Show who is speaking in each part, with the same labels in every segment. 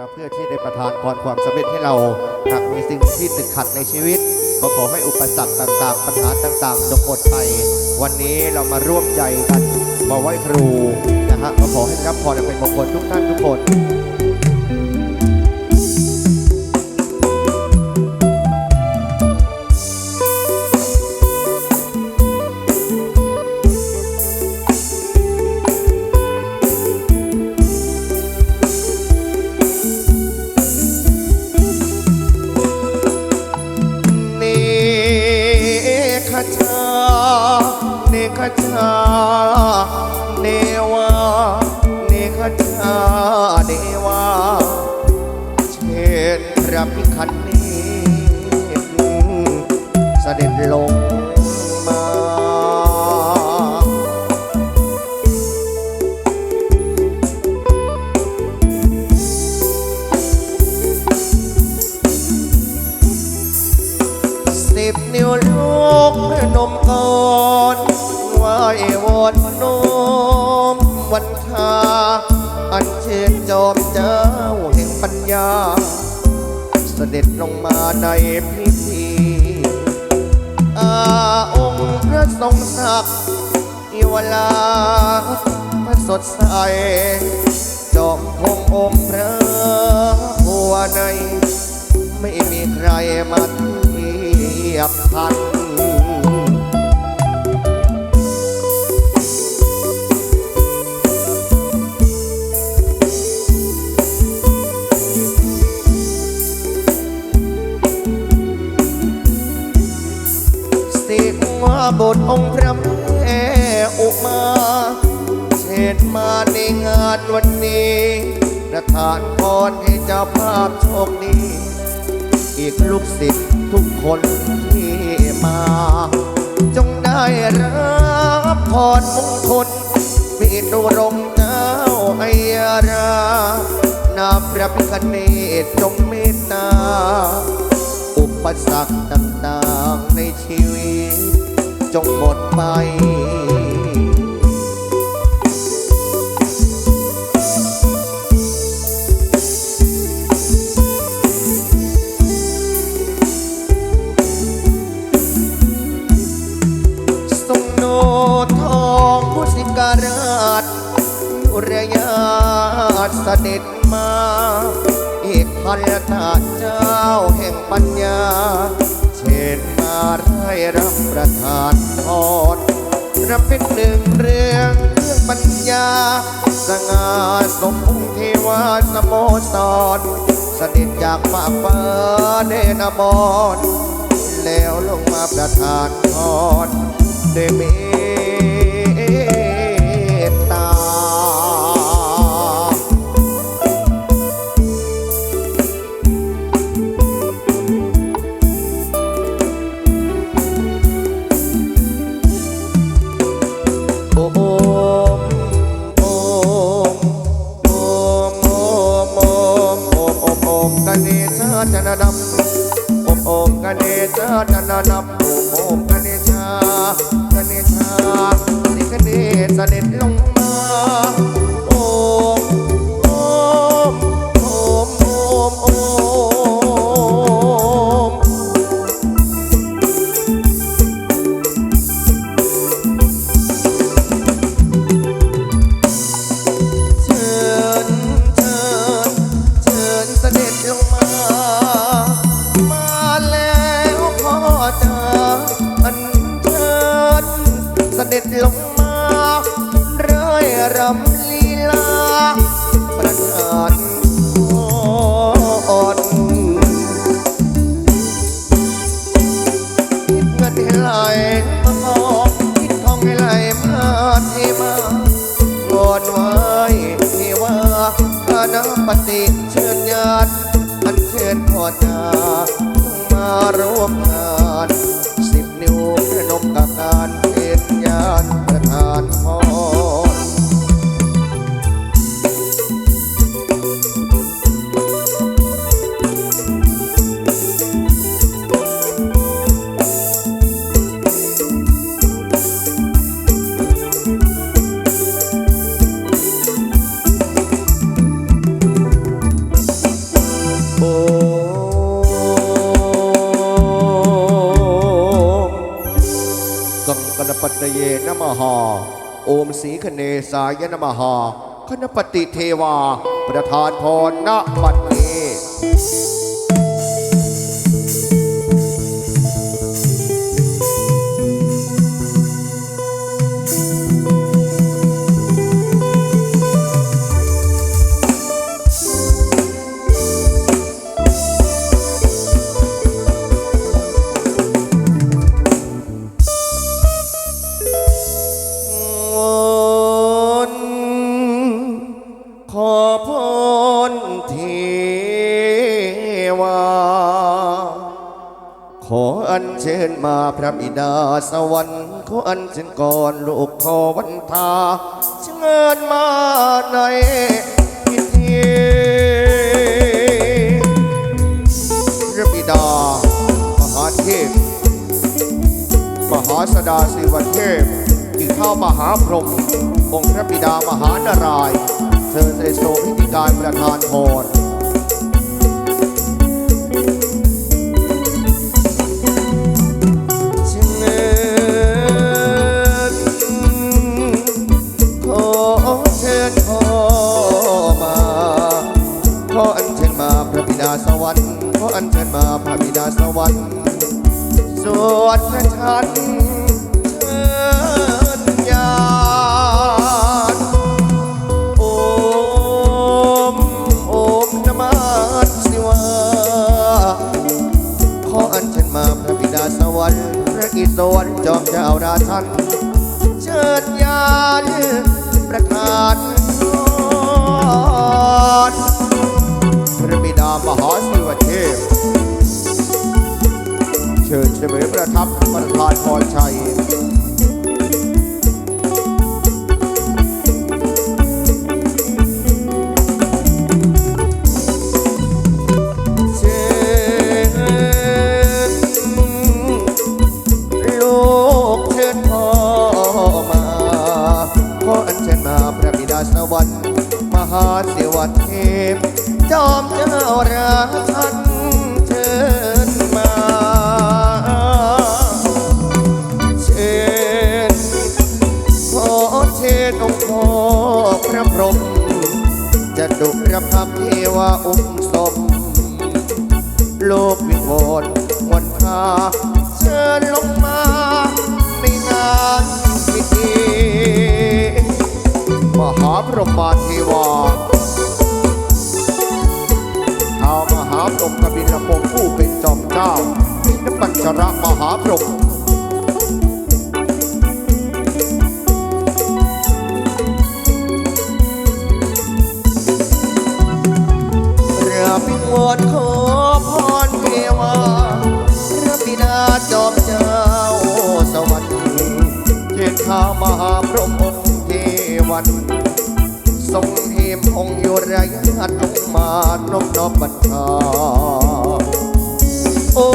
Speaker 1: นะเพื่อที่ได้ประทานพรความสำเร็จให้เราหากมีสิ่งที่ติดขัดในชีวิต ก็ขอให้อุปสรรคต่างๆ ปัญหาต่างๆจงหมดไป วันนี้เรามาร่วมใจกันมาไหว้ครูนะฮะก็ขอให้รับพรเป็นมงคลทุกท่านทุกคน เนวาเนคชาเนวาเชิญพระพิคันเนสเสด็จลง ด็จลงมาในพิธีอาองค์พระทรงศักดิ์อิวลาพระสดใสจอมพงองค์พระหัวใน ไม่มีใครมาเทียบพันานวันนี้ ประทานพรให้เจ้าภาพโชคดี อีกลูกศิษย์ทุกคนที่มา จงได้รับพรมงคลมีนุรงเจ้าไอยรานาพระพิคเนตจงเมตตา อุปสรรคต่างๆในชีวิต จงหมดไป พันธาเจ้าแห่งปัญญา เชิญมาได้รับประทานพรรับเป็นหนึ่งเรื่องเรื่องปัญญา สง่าสมพงเทวาสโมสรเสด็จจากฟ้ากฟ้าเดนบอนแล้วลงมาประทานพรด้วยเมต ชาจันดำโอมโอมกันเนชากันเนชาสิกันเนเสด็จลงมา devagar ตเยนมหาโอมสีคเนสายนมหาคณปฏิเทวา ประธานพรณบัดนี้ บิดาสวรรค์ขออัญเชิญก่อนลูกขอวันทาเชิญมาในพิธีพระบิดามหาเทพมหาสดาศิวเทพอีกข้ามหาพรหมองค์พระบิดามหานารายเชิญเสด็จทรงพิธีการประธานพร พระอิศวรจอมเจ้าราชัน เชิญญาณประธานพรพระบิดามหาสิวเทพ เชิญเสมอประทับประธานพรชัย หาเสวเทพ จอมเจ้าราชันเชิญมา เชิญขอเชิญองค์พ่อพระพรหมจะดุพระพักเทวาอุ้มสมโลกวิงวอนวันคา รหมเรือพิงวอนขอพรเทวาพระบิดาจอมเจ้าสวรรค์เจตข้ามหาพรหมองเทวัน ทรงเทมองค์ยุรยาตลงมานบนอบบัญชาโอ้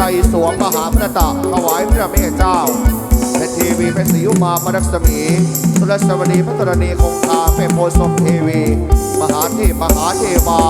Speaker 1: ใจสวมมหาพระตะถวายพระเมตเจ้าพระเทวีเป็นสีุมาพระรักษมีพระสวดีพระตรณีคงคาเป็นโพสมเทวี มหาเทพมหาเทวา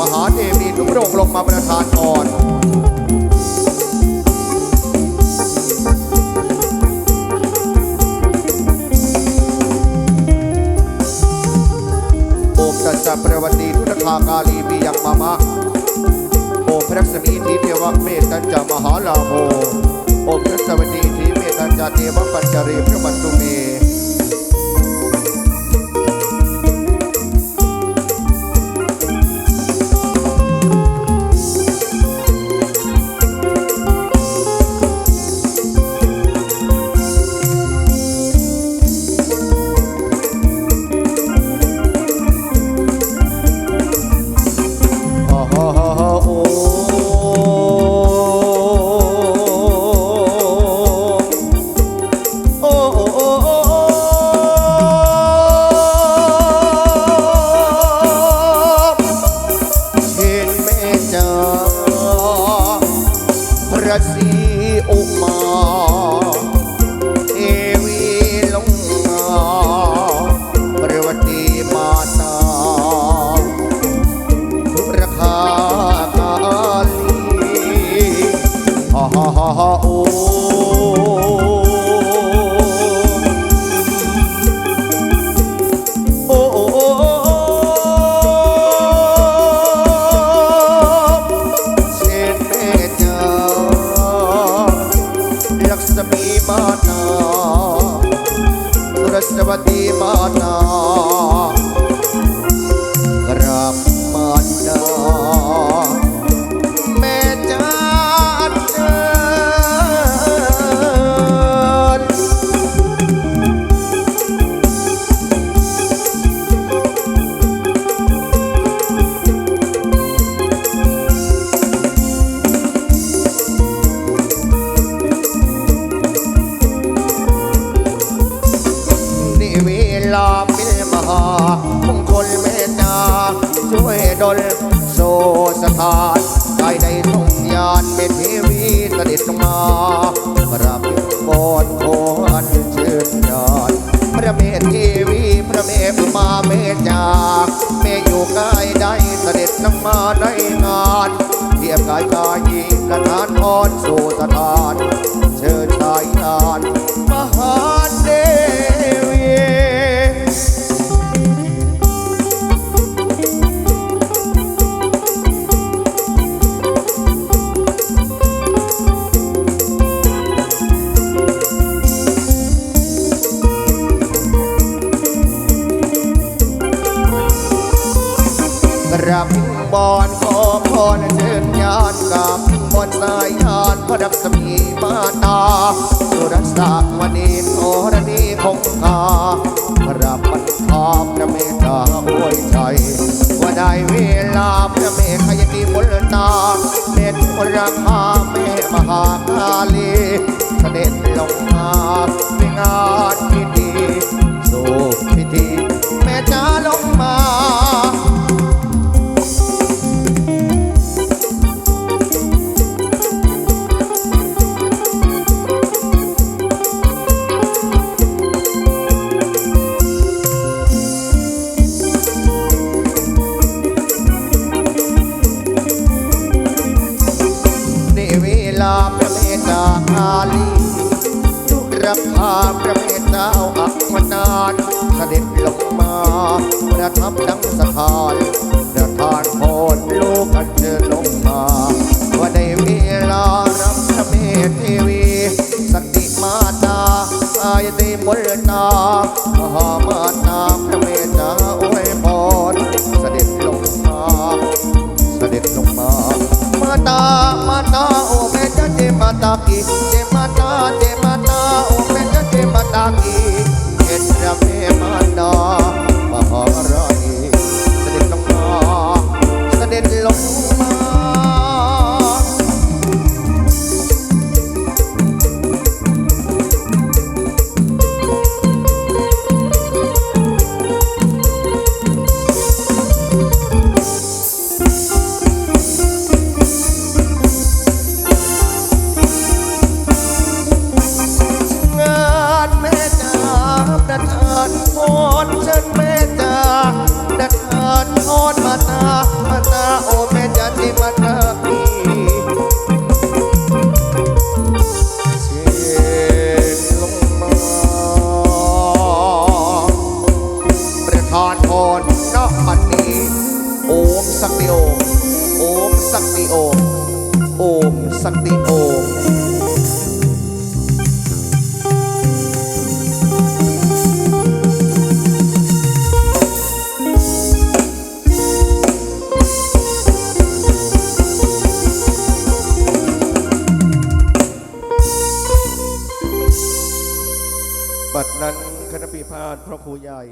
Speaker 1: มหาเทวีทุกพรงลงมาประทานพรโอมตัสสะประวัติทุตคากาลีมียังมามะ มพระรักษมีทีเทวะเมตตัญจามหาลาโภโอมพระสวัสดีทีเมตตัญจเทวะปัญจเรพระวันตุเม ฮ่าฮ่ มาในงานเทียบกายชายยิงกระนานพรสู่สถาน ลาพระเมฆขยติมลตาเด็ดราคาเม่มหาคาลีเสด็จลงมาในงานพิธีสู่พิธี ลีทุรพาพระเมตตาอักมนานเสด็จลงมาประทับดังสถานประทานพรลูกอันเชิญลงมาว่าในเวลารับพระเมตเทวีสติมาตาอายติมลตามหามาตาพระเมตตาอวยพรเสด็จลงมา เสด็จลงมามาตา พรณมันนีโอมสักติโอมโอมสักติโอมโอมสักติโอมบัดนั้นคณะพิพาทพระครูใหญ่